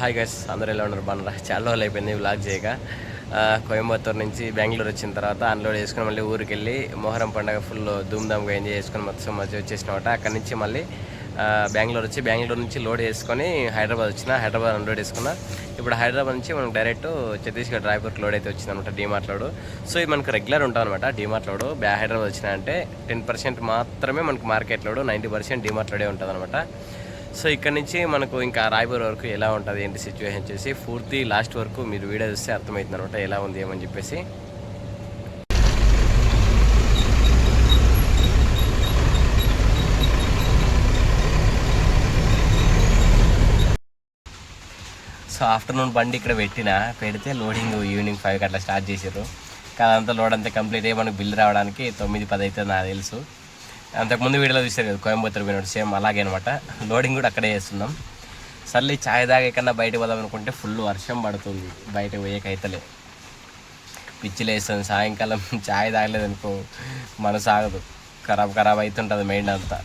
Hi guys అందరూ ఎలా ఉన్నారు? బాగున్నారా? చాలా రోజులు అయిపోయింది వ్లాగ్ చేయక. కోయంబత్తూర్ కోయంబత్తూరు నుంచి బెంగళూరు వచ్చిన తర్వాత అన్లోడ్ చేసుకుని మళ్ళీ ఊరికి వెళ్ళి మొహరం పండగ ఫుల్ ధూమ్ధామ్గా ఎంజాయ్ చేసుకుని మొత్తం మధ్య వచ్చేసినమాట. అక్కడి నుంచి మళ్ళీ బెంగళూరు వచ్చి బెంగళూరు నుంచి లోడ్ చేసుకొని హైదరాబాద్ వచ్చిన హైదరాబాద్ అన్లోడ్ చేసుకున్నా. ఇప్పుడు హైదరాబాద్ నుంచి మనకు డైరెక్ట్ ఛత్తీస్గఢ్ రాయపూర్కి లోడ్ అయితే వచ్చింది అనమాట డీమార్ట్ లోడ్ సో ఇది మనకు రెగ్యులర్ ఉంటాం అనమాట డీమార్ట్ లోడ్ బ్యా హైదరాబాద్ వచ్చిన అంటే టెన్ పర్సెంట్ మాత్రమే మనకు market load ninety percent DMart లోడే ఉంటుంది అనమాట సో ఇక్కడ నుంచి మనకు ఇంకా రాయబూర్ వరకు ఎలా ఉంటుంది ఏంటి సిచ్యువేషన్ చేసి పూర్తి లాస్ట్ వరకు మీరు వీడియో చూస్తే అర్థమవుతుంది అనమాట ఎలా ఉంది ఏమని చెప్పేసి. సో ఆఫ్టర్నూన్ బండి ఇక్కడ పెట్టిన పెడితే లోడింగ్ ఈవినింగ్ ఫైవ్కి అట్లా స్టార్ట్ చేసారు కానీ లోడ్ అంతా కంప్లీట్ అయ్యి మనకు బిల్ రావడానికి తొమ్మిది పది అవుతుంది నాకు తెలుసు. అంతకుముందు వీడియోలో చూసారు కదా కోయంబత్తూరు పోయినట్టు సేమ్ అలాగే అనమాట లోడింగ్ కూడా అక్కడే చేస్తున్నాం. సర్లీ ఛాయ్ తాగే కన్నా బయటకు పోదాం అనుకుంటే ఫుల్ వర్షం పడుతుంది. బయట పోయేకైతలే. పిచ్చిలేస్తుంది సాయంకాలం ఛాయ్ తాగలేదనుకో మనసు ఆగదు. ఖరాబ్ ఖరాబ్ అవుతుంటుంది మైండ్ అంతా.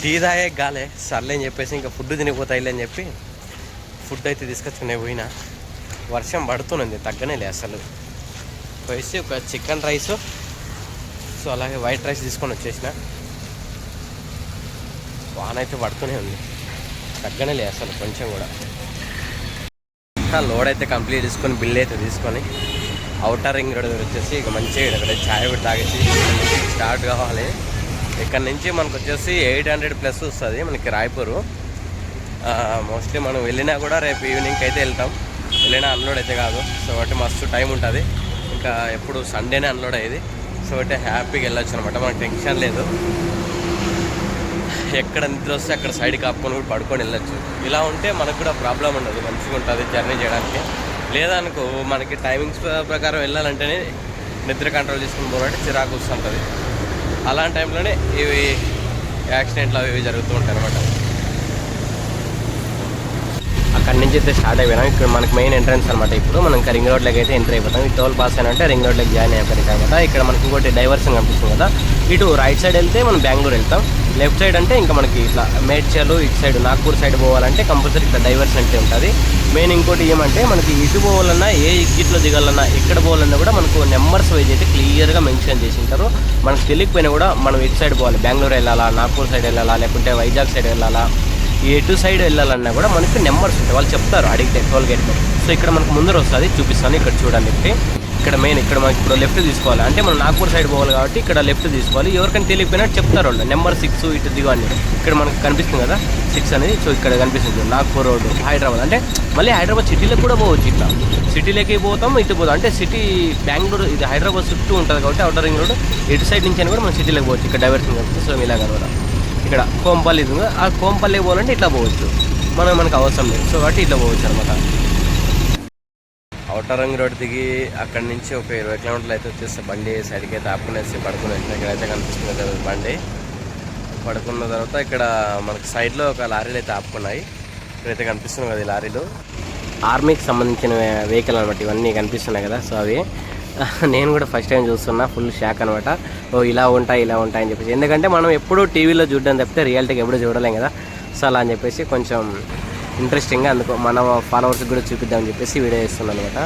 టీ తాగే గాలే. సర్లే అని చెప్పేసి ఇంకా ఫుడ్ తినిపోతాయిలే అని చెప్పి ఫుడ్ అయితే తీసుకొచ్చుకునే పోయినా. వర్షం పడుతున్నది తగ్గనే లే అసలు. పోయేసి ఒక చికెన్ రైస్ సో అలాగే వైట్ రైస్ తీసుకొని వచ్చేసిన. వాన అయితే పడుతూనే ఉంది. తగ్గనే లేదు అసలు కొంచెం కూడా. లోడ్ అయితే కంప్లీట్ తీసుకొని బిల్ అయితే తీసుకొని అవుటర్ రింగ్ రోడ్ వచ్చేసి ఇక మంచిగా ఇక్కడ ఛాయ్ కూడా తాగేసి స్టార్ట్ కావాలి. ఇక్కడ నుంచి మనకు వచ్చేసి ఎయిట్ హండ్రెడ్ ప్లస్ వస్తుంది మనకి రాయపూరు. మోస్ట్లీ మనం వెళ్ళినా కూడా రేపు ఈవినింగ్కి అయితే వెళ్తాం. వెళ్ళినా అన్లోడ్ అయితే కాదు. సో కాబట్టి మస్తు టైం ఉంటుంది. ఇంకా ఎప్పుడు సండేనే అన్లోడ్ అయ్యేది సో అంటే హ్యాపీగా వెళ్ళొచ్చు అనమాట మనకు టెన్షన్ లేదు. ఎక్కడ నిద్ర వస్తే అక్కడ సైడ్ కాపుకొని కూడా పడుకొని వెళ్ళొచ్చు. ఇలా ఉంటే మనకు కూడా ప్రాబ్లం ఉండదు. మంచిగా ఉంటుంది జర్నీ చేయడానికి. లేదనుకో మనకి టైమింగ్స్ ప్రకారం వెళ్ళాలంటేనే నిద్ర కంట్రోల్ చేసుకుని పోవాలంటే చిరాకు వస్తుంటుంది. అలాంటి టైంలోనే ఇవి యాక్సిడెంట్లు అవి ఇవి జరుగుతూ ఉంటాయి అనమాట అక్కడి నుంచి అయితే స్టార్ట్ అయిపోయినాం. ఇక్కడ మనకి మెయిన్ ఎంట్రన్స్ అనమాట ఇప్పుడు. మనం ఇంకా రింగ్ రోడ్లోకి అయితే ఎంటర్ అయిపోతాం. ఈ టోల్ పాస్ అని అంటే రింగ్ రోడ్లోకి జాయిన్ అయిపోయింది కాబట్టి ఇక్కడ మనకి ఇంకోటి డైవర్షన్ కనిపిస్తుంది కదా. ఇటు రైట్ సైడ్ వెళ్తే మనం బెంగళూరు వెళ్తాం. లెఫ్ట్ సైడ్ అంటే ఇంకా మనకి ఇట్లా మేడ్చల్ ఇటు సైడ్ నాగ్పూర్ సైడ్ పోవాలంటే కంపల్సరీ ఇట్లా డైవర్షన్ అంటే ఉంటుంది. మెయిన్ ఇంకోటి ఏమంటే మనకి ఇటు పోవాలన్నా ఏ ఎగ్జిట్లో దిగాలన్నా ఎక్కడ పోవాలన్నా కూడా మనకు నెంబర్స్ వైజ్ అయితే క్లియర్గా మెన్షన్ చేసి ఉంటారు. మనకు తెలియకపోయినా కూడా మనం ఇటు సైడ్ పోవాలి. బెంగళూరు వెళ్ళాలా నాగ్పూర్ సైడ్ వెళ్ళాలా లేకుంటే వైజాగ్ సైడ్ వెళ్ళాలా ఎటు సైడ్ వెళ్ళాలన్నా కూడా మనకి నెంబర్స్ ఉంటాయి. వాళ్ళు చెప్తారు అడిగితే టోల్ గేట్ సో ఇక్కడ మనకు ముందర వస్తుంది చూపిస్తాను ఇక్కడ చూడండి ఇక్కడ మెయిన్ ఇక్కడ మనకి ఇప్పుడు లెఫ్ట్ తీసుకోవాలి. అంటే మనం నాగ్పూర్ సైడ్ పోవాలి కాబట్టి ఇక్కడ లెఫ్ట్ తీసుకోవాలి. ఎవరికైనా తెలియకపోయినా చెప్తారు వాళ్ళు. నెంబర్ సిక్స్ ఇటు దిగు అని. ఇక్కడ మనకు కనిపిస్తుంది కదా సిక్స్ అనేది. సో ఇక్కడ కనిపిస్తుంది. నాగ్పూర్ రోడ్ హైదరాబాద్. అంటే మళ్ళీ హైదరాబాద్ సిటీలో కూడా పోవచ్చు ఇట్లా. సిటీలోకి పోతాం ఇటు పోతాం. అంటే సిటీ బెంగళూరు ఇది హైదరాబాద్ చుట్టూ ఉంటుంది కాబట్టి అవుటర్ రింగ్ రోడ్ ఇటు సైడ్ నుంచి అయినా కూడా మనం సిటీలోకి పోవచ్చు. ఇక్కడ డైవర్షన్ కాబట్టి సో ఇలాగ అనమాట ఇక్కడ కోంపల్లి ఉంది. ఆ కోంపల్లి పోవాలంటే ఇట్లా పోవచ్చు. మనం మనకు అవసరం లేదు. సో కాబట్టి ఇట్లా పోవచ్చు అనమాట రింగ్ రోడ్ దిగి అక్కడి నుంచి ఒక ఇరవై కిలోమీటర్లు అయితే వచ్చేస్తే బండి సైడ్కి అయితే ఆపుకునేసి పడుకునేసి ఇక్కడైతే కనిపిస్తుంది కదా బండి. పడుకున్న తర్వాత ఇక్కడ మనకి సైడ్లో ఒక లారీలు అయితే ఆపుకున్నాయి. ఇక్కడైతే కనిపిస్తుంది కదా ఈ లారీలు. ఆర్మీకి సంబంధించిన వెహికల్ అనమాట ఇవన్నీ కనిపిస్తున్నాయి కదా. సో అవి నేను కూడా ఫస్ట్ టైం చూస్తున్నా ఫుల్ షాక్ అనమాట ఓ ఇలా ఉంటాయి ఇలా ఉంటాయి అని చెప్పేసి. ఎందుకంటే మనం ఎప్పుడూ టీవీలో చూడడం తప్పితే రియాలిటీకి ఎప్పుడు చూడలేం కదా. సో అలా అని చెప్పేసి కొంచెం ఇంట్రెస్టింగ్గా అందుకో మన ఫాలోవర్స్కి కూడా చూపిద్దామని చెప్పేసి వీడియో చేస్తున్నాను అనమాట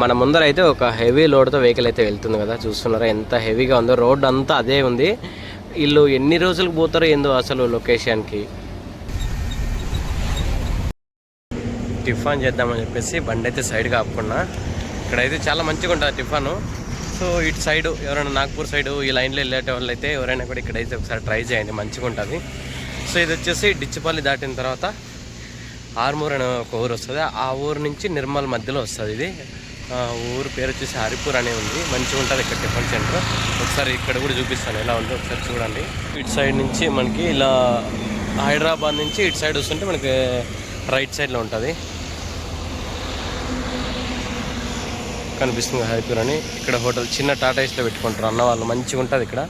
మన ముందర అయితే ఒక హెవీ లోడ్తో వెహికల్ అయితే వెళ్తుంది కదా. చూస్తున్నారా ఎంత హెవీగా ఉందో. రోడ్ అంతా అదే ఉంది. వీళ్ళు ఎన్ని రోజులకు పోతారో ఏందో అసలు లొకేషన్కి టిఫాన్ చేద్దామని చెప్పేసి బండి అయితే సైడ్గా ఆపుకున్నా. ఇక్కడైతే చాలా మంచిగా ఉంటుంది టిఫాను. సో ఇటు సైడ్ ఎవరైనా నాగ్పూర్ సైడ్ ఈ లైన్లో వెళ్ళేట వాళ్ళు అయితే ఎవరైనా కూడా ఇక్కడైతే ఒకసారి ట్రై చేయండి మంచిగా ఉంటుంది. సో ఇది వచ్చేసి డిచ్చిపల్లి దాటిన తర్వాత ఆర్మూర్ అనే ఒక ఊరు వస్తుంది. ఆ ఊరు నుంచి నిర్మల్ మధ్యలో వస్తుంది ఇది. ఊరు పేరు వచ్చేసి హరిపూర్ అనే ఉంది. మంచిగా ఉంటుంది ఇక్కడ టిఫిన్ సెంటర్. ఒకసారి ఇక్కడ కూడా చూపిస్తాను ఎలా ఉందో ఒకసారి చూడండి. ఇటు సైడ్ నుంచి మనకి ఇలా హైదరాబాద్ నుంచి ఇటు సైడ్ వస్తుంటే మనకి రైట్ సైడ్లో ఉంటుంది. కనిపిస్తుంది హరిపూర్ అని. ఇక్కడ హోటల్ చిన్న టాటా ఇస్లో పెట్టుకుంటారు. అన్న వాళ్ళు మంచిగా ఉంటుంది ఇక్కడ.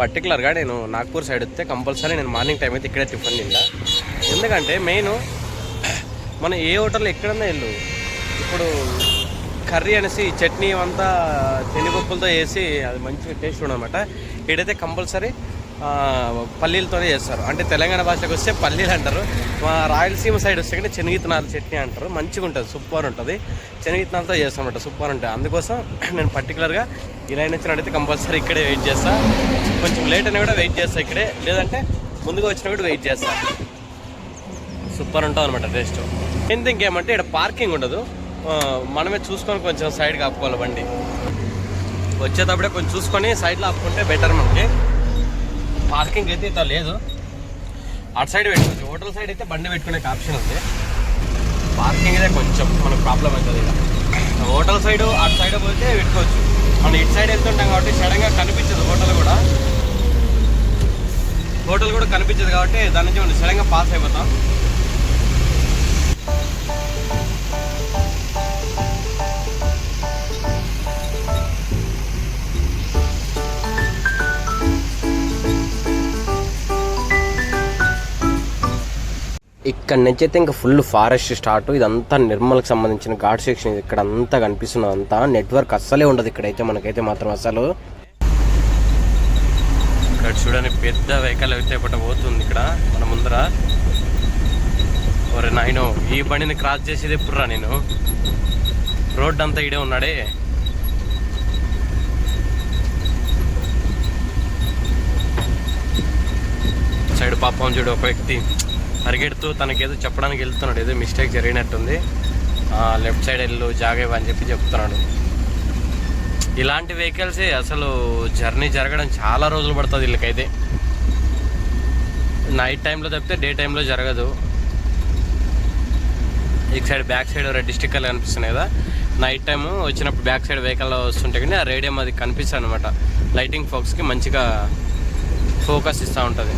పర్టికులర్గా నేను నాగ్పూర్ సైడ్ వస్తే కంపల్సరీ నేను మార్నింగ్ టైం అయితే ఇక్కడే టిఫిన్ తింటా. ఎందుకంటే మెయిన్ మనం ఏ హోటల్ ఎక్కడన్నా వెళ్ళు. ఇప్పుడు కర్రీ అనేసి చట్నీ అంతా శనగపప్పులతో వేసి అది మంచిగా టేస్ట్ ఉండమాట ఇక్కడైతే కంపల్సరీ పల్లీలతోనే చేస్తారు. అంటే తెలంగాణ భాషకు వస్తే పల్లీలు అంటారు. మా రాయలసీమ సైడ్ వస్తే కానీ శనగిత్తనాల చట్నీ అంటారు. మంచిగా ఉంటుంది సూపర్ ఉంటుంది. శనగిత్తనాలతో చేస్తామంట సూపర్ ఉంటుంది. అందుకోసం నేను పర్టికులర్గా ఇలా వచ్చినట్టయితే కంపల్సరీ ఇక్కడే వెయిట్ చేస్తా. కొంచెం లేట్ అయినా కూడా వెయిట్ చేస్తా ఇక్కడే. లేదంటే ముందుగా వచ్చినా కూడా వెయిట్ చేస్తా. సూపర్ ఉంటుంది అనమాట టేస్ట్ మెయిన్ థింగ్ ఏమంటే ఇక్కడ పార్కింగ్ ఉండదు. మనమే చూసుకొని కొంచెం సైడ్ ఆపుకోవాలి బండి. వచ్చేటప్పుడే కొంచెం చూసుకొని సైడ్లో ఆపుకుంటే బెటర్ మనకి. పార్కింగ్ అయితే ఇంత లేదు. అటు సైడ్ పెట్టుకోవచ్చు హోటల్ సైడ్ అయితే బండి పెట్టుకునే ఆప్షన్ ఉంది. పార్కింగ్ అయితే కొంచెం మనకు ప్రాబ్లం అవుతుంది ఇక. హోటల్ సైడ్ అటు సైడ్ పోతే పెట్టుకోవచ్చు. మనం ఇటు సైడ్ వెళ్తుంటాం కాబట్టి సడన్గా కనిపించదు హోటల్ కూడా. హోటల్ కూడా కనిపించదు కాబట్టి దాని నుంచి మనం సడన్గా పాస్ అయిపోతాం. ఇక్కడ నుంచి అయితే ఇంకా ఫుల్ ఫారెస్ట్ స్టార్ట్. ఇదంతా నిర్మల్కి సంబంధించిన ఘాట్ సెక్షన్. ఇక్కడ అంతా కనిపిస్తున్నది అంతా. నెట్వర్క్ అస్సలే ఉండదు ఇక్కడైతే మనకైతే మాత్రం అసలు ఇక్కడ చూడని పెద్ద వెహికల్ అయితే ఒకటి పోతుంది ఇక్కడ మన ముందర. ఒరే నాయనో ఈ బండిని క్రాస్ చేసేది ఎప్పుడురా నేను? రోడ్ అంతా ఇడే ఉన్నాడే. సైడ్ పాపం చూడు ఒక వ్యక్తి. పరిగెడుతూ తనకేదో చెప్పడానికి వెళ్తున్నాడు. ఏదో మిస్టేక్ జరిగినట్టుంది. లెఫ్ట్ సైడ్ వెళ్ళు జాగేవా అని చెప్పి చెప్తున్నాడు. ఇలాంటి వెహికల్స్ అసలు జర్నీ జరగడం చాలా రోజులు పడుతుంది వీళ్ళకైతే. నైట్ టైంలో తప్పితే డే టైంలో జరగదు. ఈ సైడ్ బ్యాక్ సైడ్ రెడ్ స్టిక్కర్లు కనిపిస్తున్నాయి కదా నైట్ టైం వచ్చినప్పుడు బ్యాక్ సైడ్ వెహికల్ వస్తుంటే కానీ ఆ రేడియం అది కనిపిస్తుంది అనమాట లైటింగ్ ఫోక్స్కి మంచిగా ఫోకస్ ఇస్తూ ఉంటుంది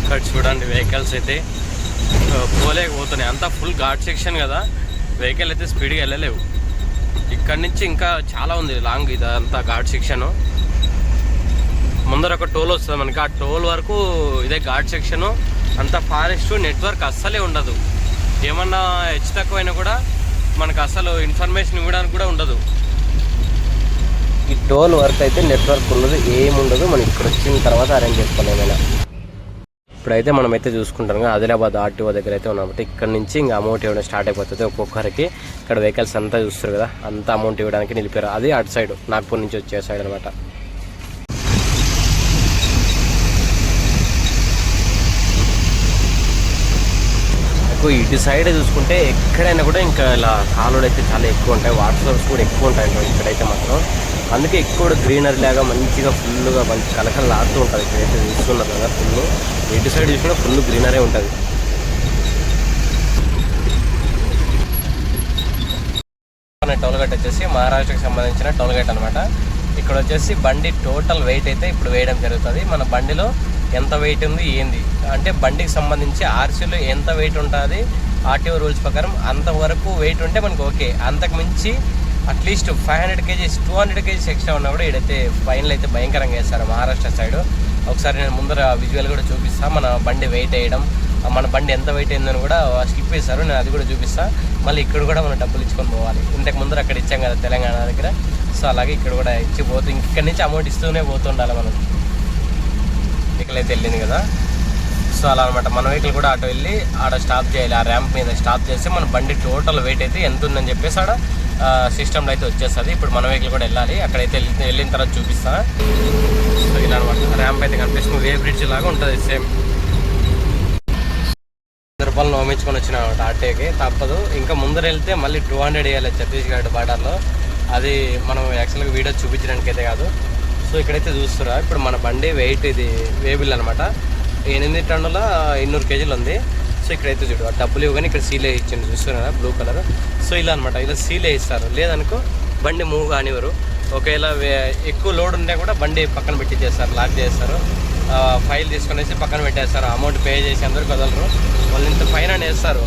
ఇక్కడ చూడండి వెహికల్స్ అయితే పోలేకపోతున్నాయి అంతా ఫుల్ ఘాట్ సెక్షన్ కదా. వెహికల్ అయితే స్పీడ్గా వెళ్ళలేవు. ఇక్కడ నుంచి ఇంకా చాలా ఉంది లాంగ్ ఇదంతా ఘాట్ సెక్షన్ ముందర ఒక టోల్ వస్తుంది మనకి. ఆ టోల్ వరకు ఇదే ఘాట్ సెక్షన్ అంతా ఫారెస్ట్ నెట్వర్క్ అస్సలే ఉండదు. ఏమన్నా హెచ్చు తక్కువైనా కూడా మనకు అసలు ఇన్ఫర్మేషన్ ఇవ్వడానికి కూడా ఉండదు. ఈ టోల్ వర్క్ అయితే నెట్వర్క్ ఉండదు ఏముండదు. మనం ఇక్కడ వచ్చిన తర్వాత అరేంజ్ చేసుకోవాలి ఏమైనా. ఇప్పుడైతే మనం అయితే చూసుకుంటాం కదా ఆదిలాబాద్ ఆర్టీఓ దగ్గర అయితే ఉన్నాం. కాబట్టి ఇక్కడ నుంచి ఇంకా అమౌంట్ ఇవ్వడం స్టార్ట్ అయిపోతుంది. ఒక్కొక్కరికి ఇక్కడ వెహికల్స్ అంతా చూస్తారు కదా అంతా అమౌంట్ ఇవ్వడానికి నిలిపారు. అది అటు సైడ్ నాగ్పూర్ నుంచి వచ్చే సైడ్ అనమాట ఎక్కువ ఇటు సైడ్ చూసుకుంటే ఎక్కడైనా కూడా ఇంకా ఇలా కాలువలు అయితే చాలా ఎక్కువ ఉంటాయి. వాటర్ సోర్స్ కూడా ఎక్కువ ఉంటాయి ఇక్కడైతే మాత్రం. అందుకే ఎక్కువ గ్రీనరీ లాగా మంచిగా ఫుల్గా మంచి కలకలు ఆడుతూ ఉంటుంది. ఇక్కడైతే చూస్తున్నారు కదా ఫుల్ ఇటు సైడ్ చూసినా ఫుల్ గ్రీనరీ ఉంటుంది. మన టోల్ గేట్ వచ్చేసి మహారాష్ట్రకి సంబంధించిన టోల్ గేట్ అనమాట ఇక్కడ వచ్చేసి బండి టోటల్ వెయిట్ అయితే ఇప్పుడు వేయడం జరుగుతుంది. మన బండిలో ఎంత వెయిట్ ఉంది ఏంది? అంటే బండికి సంబంధించి ఆర్సీలో ఎంత వెయిట్ ఉంటుంది ఆర్టీఓ రూల్స్ ప్రకారం అంతవరకు వెయిట్ ఉంటే మనకు ఓకే. అంతకు మించి at least five hundred kgs two hundred kgs extra ఉన్నా కూడా ఫైన్లు అయితే భయంకరంగా వేస్తారు మహారాష్ట్ర సైడ్. ఒకసారి నేను ముందర విజువల్ కూడా చూపిస్తాను మన బండి వెయిట్ వేయడం మన బండి ఎంత వెయిట్ అయిందని కూడా స్లిప్ వేశారు నేను అది కూడా చూపిస్తా. మళ్ళీ ఇక్కడ కూడా మనం డబ్బులు ఇచ్చుకొని పోవాలి. ఇంతకు ముందర అక్కడ ఇచ్చాం కదా తెలంగాణ దగ్గర. సో అలాగే ఇక్కడ కూడా ఇచ్చి పోతూ ఇక్కడ నుంచి అమౌంట్ ఇస్తూనే పోతుండాలి మనం. వెహికల్ వెళ్ళింది కదా. సో అలా అనమాట మన వెహికల్ కూడా అటు వెళ్ళి ఆడ స్టాప్ చేయాలి. ఆ ర్యాంప్ మీద స్టాప్ చేస్తే మన బండి టోటల్ వెయిట్ అయితే ఎంత ఉందని చెప్పేసి ఆడ సిస్టంలో అయితే వచ్చేస్తుంది. ఇప్పుడు మన వెహికల్ కూడా వెళ్ళాలి. అక్కడైతే వెళ్ళిన తర్వాత చూపిస్తా. సో ఇలా అనమాట ర్యాంప్ అయితే కనిపిస్తుంది. వే బ్రిడ్జ్ లాగా ఉంటుంది సేమ్ వంద రూపాయలు నోమించుకొని వచ్చిన ఆటోకి తప్పదు. ఇంకా ముందర వెళ్తే మళ్ళీ టూ హండ్రెడ్ వేయాలి ఛత్తీస్గఢ్ బార్డర్లో. అది మనం యాక్చువల్గా వీడియో చూపించడానికి అయితే కాదు. సో ఇక్కడైతే చూస్తురా. ఇప్పుడు మన బండి వెయిట్ ఇది వేబుల్ అనమాట ఎనిమిది టన్నుల ఎన్నూరు కేజీలు ఉంది. సో ఇక్కడైతే చూడు ఆ డబ్బులు ఇవ్వగానే ఇక్కడ సీలే ఇచ్చింది చూస్తున్నారా బ్లూ కలర్ సో ఇలా అనమాట ఇలా సీలే ఇస్తారు. లేదనుకో బండి మూవ్ కానివ్వరు. ఒకవేళ ఎక్కువ లోడ్ ఉంటే కూడా బండి పక్కన పెట్టి చేస్తారు లాక్ చేస్తారు. ఫైల్ తీసుకునేసి పక్కన పెట్టేస్తారు. అమౌంట్ పే చేసి అందరికి వదలరు వాళ్ళు ఇంత ఫైన్ అని వేస్తారు.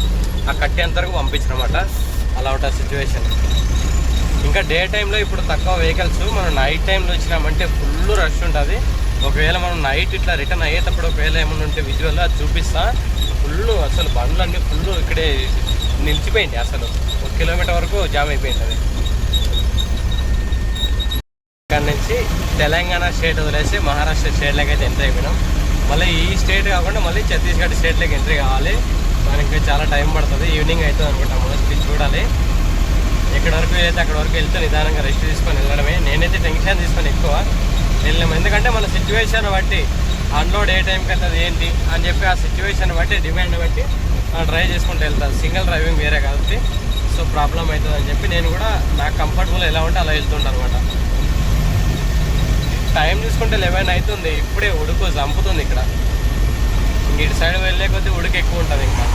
ఆ కట్టేంతవరకు పంపించనమాట అలా ఉంటుంది సిచ్యువేషన్ ఇంకా డే టైంలో ఇప్పుడు తక్కువ వెహికల్స్ మనం నైట్ టైంలో వచ్చినామంటే ఫుల్ రష్ ఉంటుంది. ఒకవేళ మనం నైట్ ఇట్లా రిటర్న్ అయ్యేటప్పుడు ఒకవేళ ఏమైనా ఉంటే విజువల్ అది చూపిస్తా. ఫుల్ అసలు బండ్లన్నీ ఫుల్ ఇక్కడే నిలిచిపోయింది అసలు. ఒక కిలోమీటర్ వరకు జామ్ అయిపోయింది అది. ఇక్కడ నుంచి తెలంగాణ స్టేట్ వదిలేసి మహారాష్ట్ర స్టేట్లోకి అయితే ఎంట్రీ అయిపోయినాం. మళ్ళీ ఈ స్టేట్ కాకుండా మళ్ళీ ఛత్తీస్గఢ్ స్టేట్లోకి ఎంట్రీ కావాలి. దానికి చాలా టైం పడుతుంది. ఈవినింగ్ అవుతుంది అనుకుంటాము మోస్ట్లీ చూడాలి. ఎక్కడి వరకు అయితే అక్కడ వరకు వెళ్తే నిదానంగా రెస్ట్ తీసుకొని వెళ్ళడమే. నేనైతే టెన్షన్ తీసుకొని ఎక్కువ వెళ్ళాము ఎందుకంటే మన సిచ్యువేషన్ బట్టి అన్లోడ్ ఏ టైంకి అవుతుంది ఏంటి అని చెప్పి ఆ సిచ్యువేషన్ బట్టి డిమాండ్ బట్టి డ్రైవ్ చేసుకుంటూ వెళ్తాను సింగిల్ డ్రైవింగ్ వేరే కాబట్టి సో ప్రాబ్లం అవుతుంది అని చెప్పి నేను కూడా నాకు కంఫర్టబుల్ ఎలా ఉంటే అలా వెళ్తుంటాను అనమాట టైం చూసుకుంటే లెవెన్ అవుతుంది. ఇప్పుడే ఉడుకు చంపుతుంది ఇక్కడ. ఇటు సైడ్ వెళ్ళే కొద్దీ ఉడుకు ఎక్కువ ఉంటుంది ఇంకా.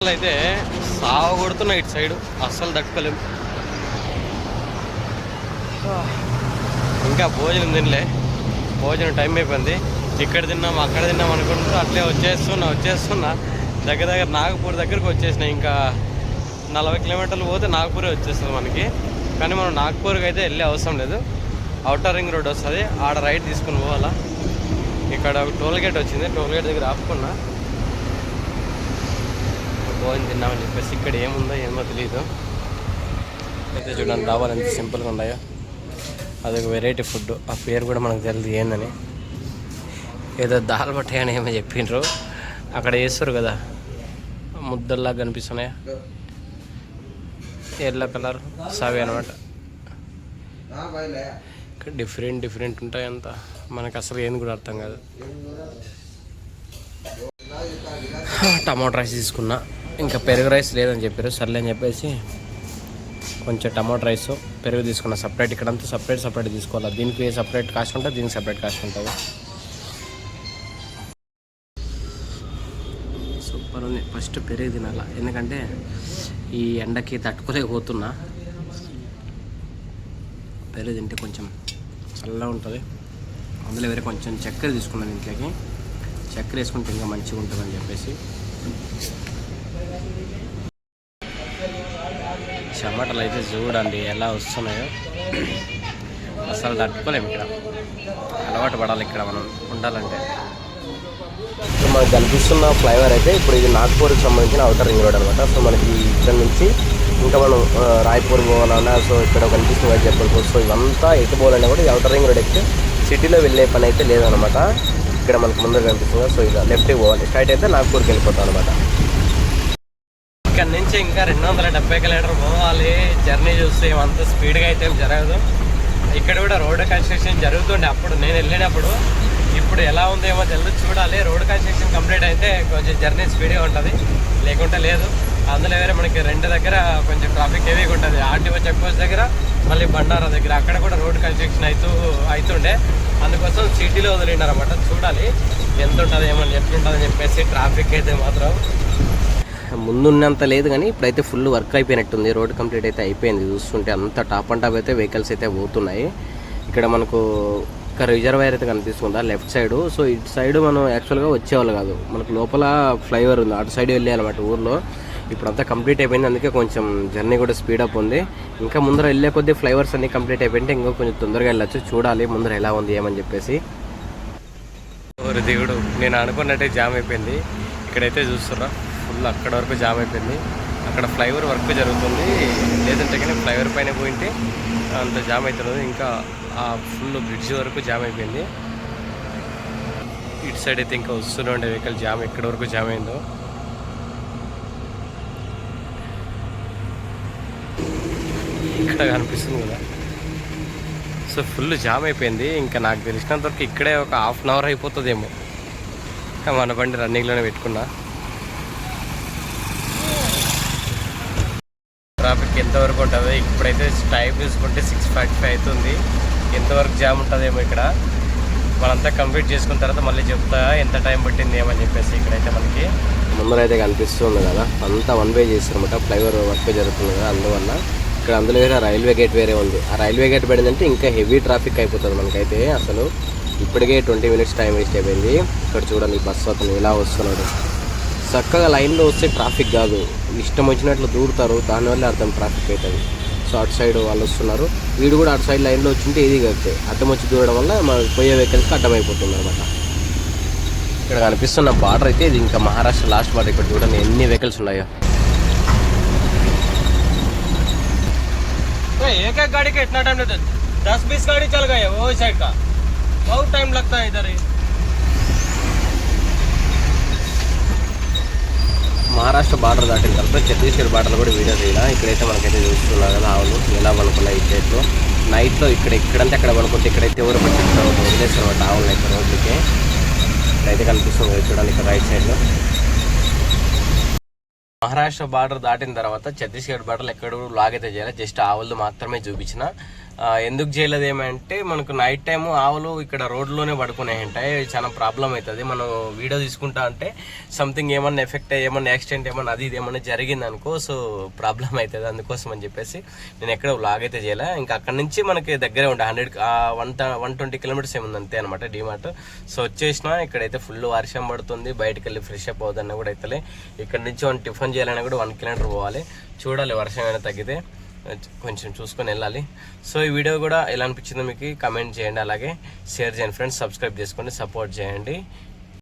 అయితే సాగు కొడుతున్నా ఇటు సైడు అస్సలు తట్టుకోలేం ఇంకా భోజనం తినలే. భోజనం టైం అయిపోయింది. ఇక్కడ తిన్నాం అక్కడ తిన్నాం అనుకుంటూ అట్లే వచ్చేస్తున్నా వచ్చేస్తున్నా. దగ్గర దగ్గర నాగపూర్ దగ్గరకు వచ్చేసిన ఇంకా నలభై కిలోమీటర్లు పోతే నాగపూరే వచ్చేస్తుంది మనకి. కానీ మనం నాగపూర్కి అయితే వెళ్ళే అవసరం లేదు. అవుటర్ రింగ్ రోడ్ వస్తుంది. ఆడ రైట్ తీసుకుని పోవాలా. ఇక్కడ ఒక టోల్ గేట్ వచ్చింది. టోల్ గేట్ దగ్గర ఆపుకున్నా. భోజనం తిన్నామని చెప్పేసి ఇక్కడ ఏముందో ఏమో తెలియదు అయితే చూడండి డాబాలు ఎంత సింపుల్గా ఉన్నాయో. అదొక వెరైటీ ఫుడ్ ఆ పేరు కూడా మనకు తెలియదు ఏందని. ఏదో దాల్ బట్టే అని ఏమో చెప్పిండ్రు అక్కడ వేస్తారు కదా. ముద్దల్లా కనిపిస్తున్నాయా? ఎల్లో కలర్ సవి అనమాట ఇక్కడ డిఫరెంట్ డిఫరెంట్ ఉంటాయి అంత. మనకు అసలు ఏం కూడా అర్థం కాదు. టమాటో రైస్ తీసుకున్నా. ఇంకా పెరుగు రైస్ లేదని చెప్పారు సర్లే అని చెప్పేసి కొంచెం టమాటో రైస్ పెరుగు తీసుకున్న సపరేట్ ఇక్కడంతా సపరేట్ సపరేట్ తీసుకోవాలి? దీనికి సపరేట్ కాస్ట్ ఉంటుంది దీనికి సపరేట్ కాస్ట్ ఉంటుంది. సూపర్ ఉంది. ఫస్ట్ పెరుగు తినాల? ఎందుకంటే ఈ ఎండకి తట్టుకోలేకపోతున్నా పెరుగు తింటే కొంచెం చల్లగా ఉంటుంది. అందులో వేరే కొంచెం చక్కెర తీసుకున్నాను ఇంట్లోకి. చక్కెర వేసుకుంటే ఇంకా మంచిగా ఉంటుందని చెప్పేసి. చెమటలు అయితే చూడండి ఎలా వస్తున్నాయో. అసలు తట్టుకోలేము ఇక్కడ. అలవాటు పడాలి ఇక్కడ మనం ఉండాలంటే. ఇప్పుడు మనకు కనిపిస్తున్న ఫ్లైఓవర్ అయితే ఇప్పుడు ఇది నాగ్పూర్కి సంబంధించిన అవుటర్ రింగ్ రోడ్ అనమాట సో మనకి ఇక్కడ నుంచి ఇంకా మనం రాయ్పూర్ పోవాలన్నా సో ఇక్కడ కనిపిస్తుంది వైద్యపూర్ సో ఇవంతా ఎటు పోవాలన్నా కూడా ఈ అవుటర్ రింగ్ రోడ్ ఎక్కితే సిటీలో వెళ్ళే పని అయితే లేదనమాట ఇక్కడ మనకు ముందర కనిపిస్తుంది. సో ఇలా లెఫ్ట్కి పోవాలి. స్ట్రైట్ అయితే నాగ్పూర్కి వెళ్ళిపోతాం అనమాట ఇక్కడ నుంచి ఇంకా రెండు వందల డెబ్బై కిలోమీటర్ పోవాలి. జర్నీ చూస్తే అంత స్పీడ్గా అయితే జరగదు. ఇక్కడ కూడా రోడ్ కన్స్ట్రక్షన్ జరుగుతుండే అప్పుడు. నేను వెళ్ళినప్పుడు ఇప్పుడు ఎలా ఉందేమో తెలియదు చూడాలి. రోడ్ కన్స్ట్రక్షన్ కంప్లీట్ అయితే కొంచెం జర్నీ స్పీడ్గా ఉంటుంది. లేకుంటే లేదు. అందులో వేరే మనకి రెండు దగ్గర కొంచెం ట్రాఫిక్ హెవీగా ఉంటుంది. ఆర్టీఓ చెక్ పోస్ట్ దగ్గర మళ్ళీ బండారా దగ్గర. అక్కడ కూడా రోడ్ కన్స్ట్రక్షన్ అవుతూ అవుతుండే అందుకోసం సిటీలో వదిలిండారనమాట చూడాలి. ఎంత ఉంటుంది ఏమో ఎట్లుంటుందని చెప్పేసి ట్రాఫిక్ అయితే మాత్రం ముందున్నంత లేదు కానీ ఇప్పుడైతే ఫుల్ వర్క్ అయిపోయినట్టుంది. రోడ్ కంప్లీట్ అయితే అయిపోయింది. చూస్తుంటే అంత టాప్ అండ్ టాప్ అయితే వెహికల్స్ అయితే పోతున్నాయి. ఇక్కడ మనకు ఒక రిజర్వాయర్ అయితే కనిపిస్తుందా? లెఫ్ట్ సైడ్ సో ఇటు సైడ్ మనం యాక్చువల్గా వచ్చేవాళ్ళు కాదు. మనకు లోపల ఫ్లైఓవర్ ఉంది. అటు సైడ్ వెళ్ళాలన్నమాట ఊర్లో. ఇప్పుడంతా కంప్లీట్ అయిపోయింది. అందుకే కొంచెం జర్నీ కూడా స్పీడ్ అప్ ఉంది. ఇంకా ముందర వెళ్ళే కొద్దీ ఫ్లైవర్స్ అన్ని కంప్లీట్ అయిపోయింటే ఇంకా కొంచెం తొందరగా వెళ్ళొచ్చు. చూడాలి ముందర ఎలా ఉంది ఏమని చెప్పేసి. దేవుడు నేను అనుకున్నట్టే జామ్ అయిపోయింది. ఇక్కడైతే చూస్తున్నా. ఫుల్ అక్కడ వరకు జామ్ అయిపోయింది. అక్కడ ఫ్లైఓవర్ వర్క్ జరుగుతుంది. లేదంటే కానీ ఫ్లైఓవర్ పైన పోయింటే అంత జామ్ అవుతున్నది ఇంకా ఆ ఫుల్ బ్రిడ్జ్ వరకు జామ్ అయిపోయింది. ఇటు సైడ్ అయితే ఇంకా వస్తూనే ఉండే వెహికల్. జామ్ ఎక్కడి వరకు జామ్ అయిందో. ఇక్కడ కనిపిస్తుంది కదా. సో ఫుల్ జామ్ అయిపోయింది. ఇంకా నాకు తెలిసినంత వరకు ఇక్కడే ఒక హాఫ్ అన్ అవర్ అయిపోతుందేమో. మన బండి రన్నింగ్లోనే పెట్టుకున్నా. ట్రాఫిక్ ఎంతవరకు ఉంటుంది ఇప్పుడైతే టైం చూసుకుంటే సిక్స్ ఫార్టీ ఫైవ్ అవుతుంది. ఎంతవరకు జామ్ ఉంటుందేమో ఇక్కడ. మనంతా కంప్లీట్ చేసుకున్న తర్వాత మళ్ళీ చెప్తా ఎంత టైం పట్టింది ఏమని చెప్పేసి ఇక్కడైతే మనకి. ముందర అయితే కనిపిస్తుంది కదా. అంతా వన్ వే చేస్తారన్నమాట ఫ్లైఓవర్ వర్క్ జరుగుతుంది కదా అందువల్ల. ఇక్కడ అందులో వేరే రైల్వే గేట్ వేరే ఉంది. ఆ రైల్వే గేట్ పడిందంటే ఇంకా హెవీ ట్రాఫిక్ అయిపోతుంది మనకైతే అసలు. ఇప్పటికే ట్వంటీ మినిట్స్ టైం వేస్ట్ అయిపోయింది. ఇక్కడ చూడండి బస్సు అతను ఇలా వస్తున్నాడు. చక్కగా లైన్లో వస్తే ట్రాఫిక్ కాదు ఇష్టం వచ్చినట్లు దూరుతారు దానివల్ల అర్థం ట్రాఫిక్ అవుతుంది సో అటు సైడ్ వాళ్ళు వస్తున్నారు వీడు కూడా అటు సైడ్ లైన్లో వచ్చింటే ఇది కడితే అడ్డం వచ్చి దూరడం వల్ల మనకు పోయే వెహికల్స్కి అడ్డం అయిపోతుంది అనమాట ఇక్కడ కనిపిస్తున్న బార్డర్ అయితే ఇది ఇంకా మహారాష్ట్ర లాస్ట్ బార్డర్ ఇక్కడ చూడండి ఎన్ని వెహికల్స్ ఉన్నాయో एक एक गाड़ी का इतना टाइम लगता है दस बीस गाड़ी चल गए वो साइड का बहुत टाइम लगता है इधर ही మహారాష్ట్ర బార్డర్ దాటిన తర్వాత ఛత్తీస్గఢ్ బార్డర్ కూడా వీడియో తీయడం. ఇక్కడైతే మనకైతే చూస్తున్నారు కదా ఆవులు ఎలా పనుకున్నాయి ఈ ప్లేస్లో నైట్లో ఇక్కడ ఇక్కడంటే అక్కడ పడుకుంటే ఇక్కడైతే ఎవరు పట్టించుకోవడం వదిలేస్తారు అన్నమాట ఆవులు అయితే రోడ్లకి ఇక్కడైతే కనిపిస్తుంది కదా చూడండి ఇక్కడ రైట్ సైడ్లో మహారాష్ట్ర బార్డర్ దాటిన తర్వాత ఛత్తీస్గఢ్ బార్డర్లు ఎక్కడ లాగైతే లాగ్ అయితే చేయాలి జస్ట్ ఆవులు మాత్రమే చూపించిన. ఎందుకు చేయలేదు ఏమంటే మనకు నైట్ టైం ఆవులు ఇక్కడ రోడ్లోనే పడుకునే ఉంటాయి చాలా ప్రాబ్లం అవుతుంది. మనం వీడియో తీసుకుంటా అంటే సంథింగ్ ఏమన్నా ఎఫెక్ట్ ఏమన్నా యాక్సిడెంట్ ఏమన్నా అది ఇది ఏమన్నా జరిగింది అనుకో సో ప్రాబ్లం అవుతుంది. అందుకోసం అని చెప్పేసి నేను ఎక్కడ లాగ్ అయితే చేయలే. ఇంకా అక్కడ నుంచి మనకి దగ్గరే ఉండే hundred one one twenty kilometres ఏముంది అంతే అనమాట డిమార్ట్ సో వచ్చేసిన ఇక్కడైతే ఫుల్ వర్షం పడుతుంది. బయటకు వెళ్ళి ఫ్రెష్ అప్ అవుతుందని కూడా అయితే ఇక్కడ నుంచి వన్ టిఫిన్ చేయాలన్నా కూడా వన్ కిలోమీటర్ పోవాలి. చూడాలి వర్షం అయినా తగ్గితే. కొంచెం చూసుకొని వెళ్ళాలి. సో ఈ వీడియో కూడా ఎలా అనిపించిందో మీకు కమెంట్ చేయండి. అలాగే షేర్ చేయండి ఫ్రెండ్స్ సబ్స్క్రైబ్ చేసుకోండి సపోర్ట్ చేయండి.